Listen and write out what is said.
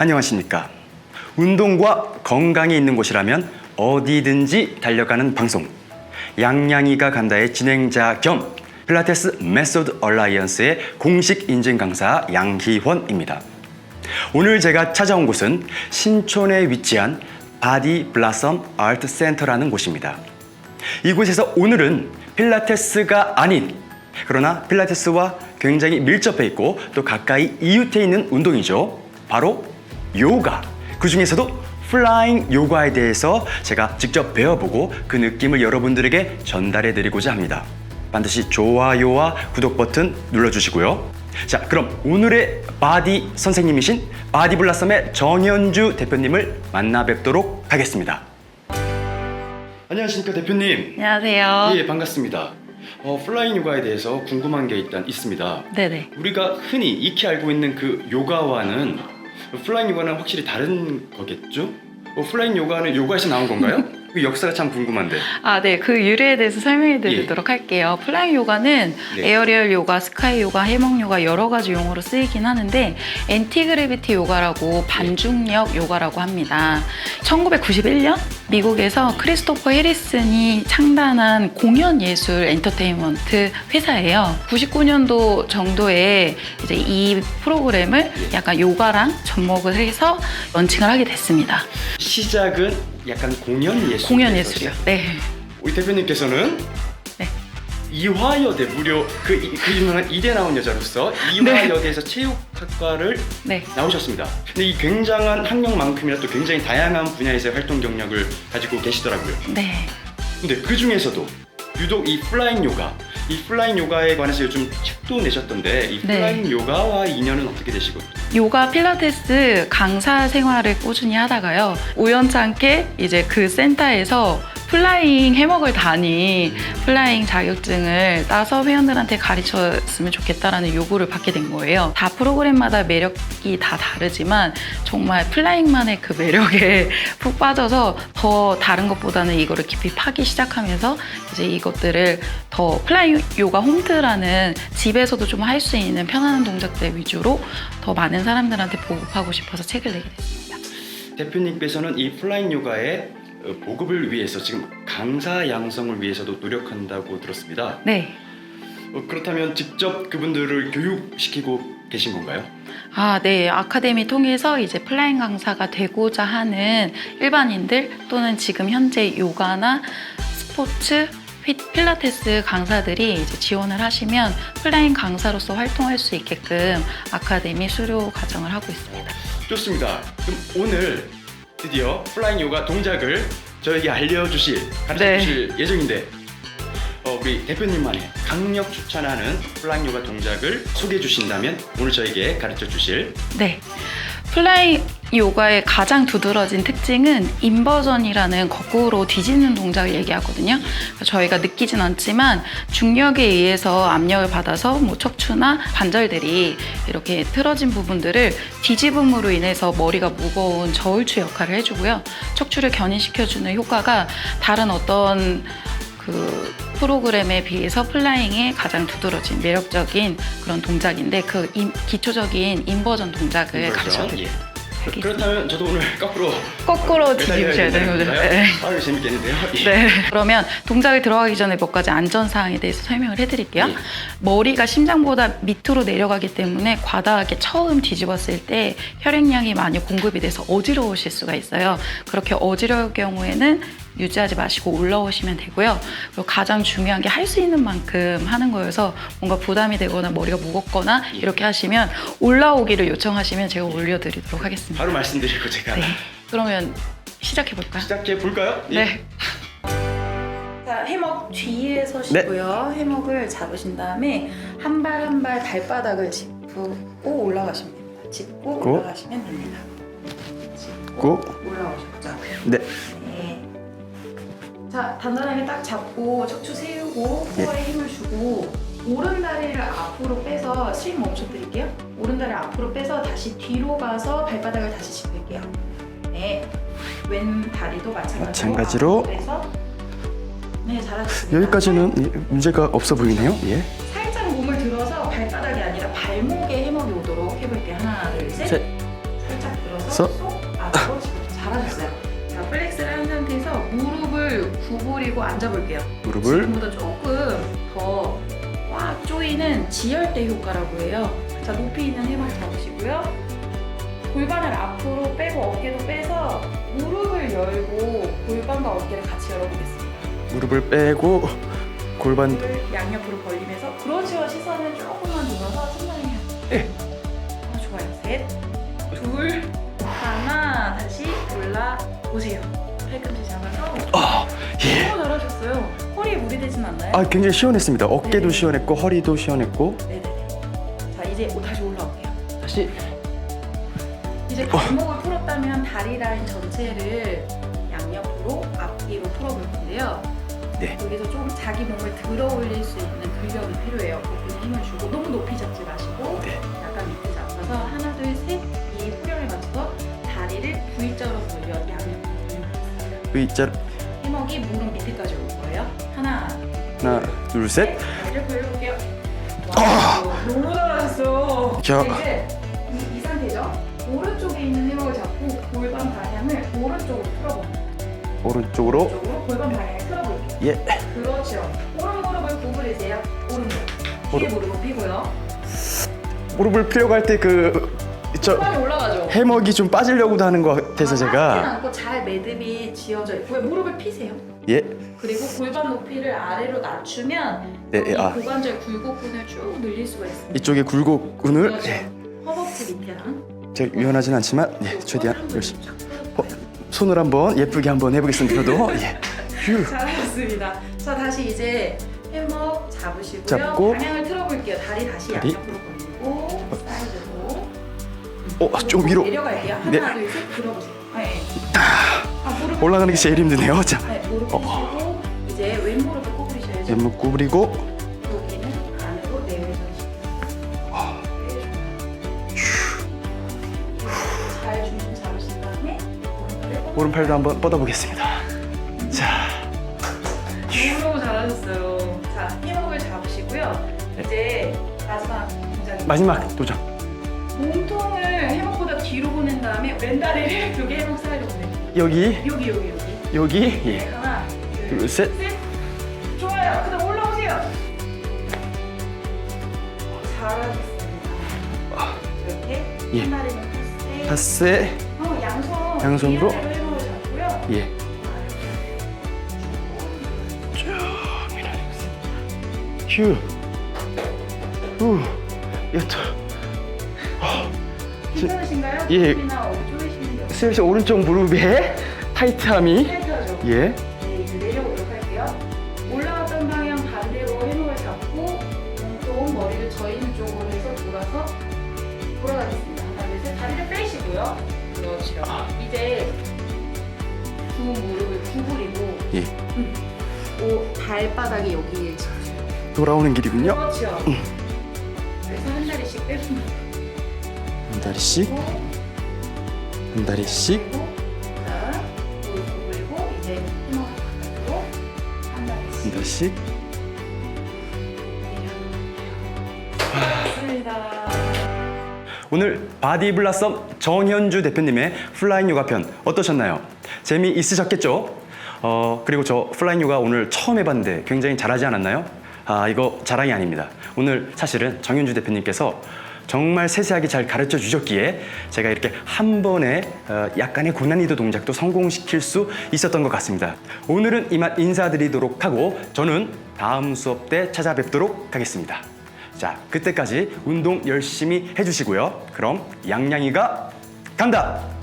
안녕하십니까. 운동과 건강이 있는 곳이라면 어디든지 달려가는 방송. 양양이가 간다의 진행자 겸 필라테스 메소드 얼라이언스의 공식 인증 강사 양희원입니다. 오늘 제가 찾아온 곳은 신촌에 위치한 바디 블라썸 아트 센터라는 곳입니다. 이곳에서 오늘은 필라테스가 아닌 그러나 필라테스와 굉장히 밀접해 있고 또 가까이 이웃해 있는 운동이죠. 바로 요가. 그 중에서도 플라잉 요가에 대해서 제가 직접 배워보고 그 느낌을 여러분들에게 전달해 드리고자 합니다. 반드시 좋아요와 구독 버튼 눌러주시고요. 자, 그럼 오늘의 바디 선생님이신 바디블라썸의 정현주 대표님을 만나 뵙도록 하겠습니다. 안녕하십니까 대표님. 안녕하세요. 예, 반갑습니다. 어, 플라잉 요가에 대해서 궁금한 게 일단 있습니다. 네네. 우리가 흔히 익히 알고 있는 그 요가와는 플라잉 요가는 확실히 다른 거겠죠? 어, 플라잉 요가는 요가에서 나온 건가요? 그 역사가 참 궁금한데. 아, 네. 그 유래에 대해서 설명해 드리도록 할게요. 플라잉 요가는 예. 네. 에어리얼 요가, 스카이 요가, 해먹 요가 여러 가지 용어로 쓰이긴 하는데 엔티그래비티 요가라고 반중력 요가라고 합니다. 1991년 미국에서 크리스토퍼 해리슨이 창단한 공연 예술 엔터테인먼트 회사예요. 99년도 정도에 이제 이 프로그램을 약간 요가랑 접목을 해서 런칭을 하게 됐습니다. 시작은 약간 공연 예술. 공연 예술이요. 네. 우리 대표님께서는 네. 이화여대 무려 그, 이- 그 유명한 이대 나온 여자로서 이화여대에서 체육학과를 네. 나오셨습니다. 근데 이 굉장한 학력만큼이나 또 굉장히 다양한 분야에서의 활동 경력을 가지고 계시더라고요. 네. 근데 그 중에서도 유독 이 플라잉 요가, 이 플라잉 요가에 관해서 요즘 책도 내셨던데 이 네. 플라잉 요가와 인연은 어떻게 되시고? 요가 필라테스 강사 생활을 꾸준히 하다가요. 우연찮게 이제 그 센터에서 플라잉 해먹을 다니 플라잉 자격증을 따서 회원들한테 가르쳤으면 좋겠다라는 요구를 받게 된 거예요. 다 프로그램마다 매력이 다 다르지만 정말 플라잉만의 그 매력에 푹 빠져서 더 다른 것보다는 이거를 깊이 파기 시작하면서 이제 이것들을 더 플라잉 요가 홈트라는 집에서도 좀 할 수 있는 편안한 동작들 위주로 더 많은 사람들한테 보급하고 싶어서 책을 내게 됐습니다. 대표님께서는 이 플라잉 요가의 어, 보급을 위해서 지금 강사 양성을 위해서도 노력한다고 들었습니다. 네. 어, 그렇다면 직접 그분들을 교육시키고 계신 건가요? 아, 네. 아카데미 통해서 이제 플라잉 강사가 되고자 하는 일반인들 또는 지금 현재 요가나 스포츠, 피- 필라테스 강사들이 이제 지원을 하시면 플라잉 강사로서 활동할 수 있게끔 아카데미 수료 과정을 하고 있습니다. 좋습니다. 그럼 오늘 드디어 플라잉 요가 동작을 저에게 알려주실, 가르쳐주실 네. 예정인데 어, 우리 대표님만의 강력 추천하는 플라잉 요가 동작을 소개해 주신다면 오늘 저에게 가르쳐 주실 네. 플라잉 요가의 가장 두드러진 특징은 인버전이라는 거꾸로 뒤집는 동작을 얘기하거든요. 그러니까 저희가 느끼진 않지만 중력에 의해서 압력을 받아서 뭐 척추나 관절들이 이렇게 틀어진 부분들을 뒤집음으로 인해서 머리가 무거운 저울추 역할을 해주고요. 척추를 견인시켜주는 효과가 다른 어떤 그 프로그램에 비해서 플라잉의 가장 두드러진 매력적인 그런 동작인데 그 인- 기초적인 인버전 동작을 인버전, 가르쳐 드 예. 그렇다면 저도 오늘 거꾸로 거꾸로 뒤집으셔야 되는 거죠. 네. 아유 재밌겠는데요? 예. 네. 그러면 동작에 들어가기 전에 몇 가지 안전 사항에 대해서 설명을 해드릴게요. 예. 머리가 심장보다 밑으로 내려가기 때문에 과다하게 처음 뒤집었을 때 혈액량이 많이 공급이 돼서 어지러우실 수가 있어요. 그렇게 어지러울 경우에는 유지하지 마시고 올라오시면 되고요. 그리고 가장 중요한 게 할 수 있는 만큼 하는 거여서 뭔가 부담이 되거나 머리가 무겁거나 예. 이렇게 하시면 올라오기를 요청하시면 제가 올려드리도록 하겠습니다. 바로 말씀드리고 제가 네. 그러면 시작해 볼까요? 시작해 볼까요? 예. 네. 자, 해먹 뒤에 서시고요. 해먹을 잡으신 다음에 한 발 한 발 발바닥을 짚고 올라가시면 됩니다. 짚고 고. 올라가시면 됩니다. 짚고 고. 올라오셨죠? 네. 네. 자, 단단하게 딱 잡고 척추 세우고 네. 코어에 힘을 주고 오른 다리를 앞으로 빼서 스윙 멈춰 드릴게요. 오른 다리를 앞으로 빼서 다시 뒤로 가서 발바닥을 다시 짚을게요. 네. 왼 다리도 마찬가지로, 마찬가지로. 앞으로 빼서 네, 잘하셨습니다. 여기까지는 예, 문제가 없어 보이네요. 예. 살짝 몸을 들어서 발바닥이 아니라 발목에 해먹이 오도록 해볼게요. 하나, 둘, 셋. 셋. 살짝 들어서 올려서 앉아볼게요. 무릎을 지금보다 조금 더 꽉 조이는 지혈대 효과라고 해요. 자, 높이 있는 해머 잡으시고요. 골반을 앞으로 빼고 어깨도 빼서 무릎을 열고 골반과 어깨를 같이 열어보겠습니다. 무릎을 빼고 골반 무릎을 양옆으로 벌리면서 그렇죠. 시선을 조금만 돌아서 천천히 해요. 네. 아, 좋아요. 셋, 둘, 하나. 다시 올라 보세요. 팔꿈치 잡아서. 아, 예. 너무 잘하셨어요. 허리에 무리 되진 않나요? 아 굉장히 시원했습니다. 어깨도 네. 시원했고 허리도 시원했고 네네네. 자 이제 오- 다시 올라올게요. 다시 이제 발목을 풀었다면 다리 라인 전체를 양옆으로 앞뒤로 풀어볼 건데요. 네. 여기서 조금 자기 몸을 들어 올릴 수 있는 근력이 필요해요. 거기에 힘을 주고 너무 높이 잡지 마시고 네. 약간 밑에 잡아서 하나 둘셋이 후렴에 맞춰서 다리를 V자로 V자 해먹이 무릎 밑에까지 올 거예요. 하나 하나 둘 셋. 다리를 돌려볼게요. 와, 너무 잘하셨어요. 자. 이제 이, 이 상태죠. 오른쪽에 있는 해먹을 잡고 골반 방향을 오른쪽으로 풀어봅니다. 오른쪽으로 오른쪽으로 골반 방향을 틀어볼게요. 예. 그렇죠. 오른 무릎을 구부리세요. 뒤에 오른- 무릎을 펴고요. 무릎을 펴려고 할때그 저 올라가죠. 해먹이 좀 빠지려고도 하는 것 같아서 하진 제가 않고 잘 매듭이 지어져 있고 왜 무릎을 피세요. 예. 그리고 골반 높이를 아래로 낮추면 네, 여기 아. 고관절 굴곡근을 쭉 늘릴 수가 있습니다. 이쪽에 굴곡근을 그렇죠. 예. 허벅지 밑에랑 제가 유연하진 않지만 예, 최대한 한번 열심히 쫙 어? 손을 한번 예쁘게 한번 해보겠습니다. 저도 예. 휴. 잘하셨습니다. 자 다시 이제 해먹 잡으시고요. 잡고. 방향을 틀어볼게요. 다리 다시 다리. 양옆으로 벌리고 어, 좀 위로 내려갈게요. 하나 네. 둘 셋 들어보세요. 네. 아, 무릎 올라가는 게 제일 힘드네요. 자, 네, 무릎 어. 펴시고 이제 왼무릎을 구부리셔야죠. 왼무 구부리고 여기는 안으로 내외전시켜요. 아. 잘 중심 잡으신 다음에 오른팔을 뻗어- 오른팔도 한번 뻗어보겠습니다. 자, 너무 잘하셨어요. 자, 힘목을 잡으시고요. 이제 마지막 동작입니다. 마지막 도전. 뒤로 보낸 다음에 왼다리를 두개 해먹 사이로 보내요. 여기, 여기 여기 여기. 여기, 네, 예. 하나, 둘, 둘, 셋. 좋아요. 그다음 올라오세요. 잘하셨습니다. 이렇게 예. 한 다리는 파세. 파세, 어, 양손. 양손으로. 위아래로 해먹을 잡고요. 예. 휴, 후, 여터. 괜찮으신가요? 예. 무릎이나 어디 조이시는 게 슬슬 오른쪽 무릎에 타이트함이 타이트하죠? 예. 네, 이제 내려오도록 할게요. 올라왔던 방향 반대로 해먹을 잡고 몸통 머리를 저 있는 쪽으로 해서 돌아서 돌아가겠습니다. 하나, 둘, 셋. 다리를 빼시고요. 그렇죠. 이제 두 무릎을 구부리고 예. 음. 오, 발바닥이 여기에 짚으세요. 돌아오는 길이군요. 그렇죠. 그래서 한 다리씩 빼줍니다. 한 다리씩, 한 다리씩. 한 다리씩. 오늘 바디 블라썸 정현주 대표님의 플라잉 요가 편 어떠셨나요? 재미 있으셨겠죠? 어, 그리고 저 플라잉 요가 오늘 처음 해봤는데 굉장히 잘하지 않았나요? 아, 이거 자랑이 아닙니다. 오늘 사실은 정현주 대표님께서 정말 세세하게 잘 가르쳐 주셨기에 제가 이렇게 한 번에 어, 약간의 고난이도 동작도 성공시킬 수 있었던 것 같습니다. 오늘은 이만 인사드리도록 하고 저는 다음 수업 때 찾아뵙도록 하겠습니다. 자, 그때까지 운동 열심히 해주시고요. 그럼 양양이가 간다!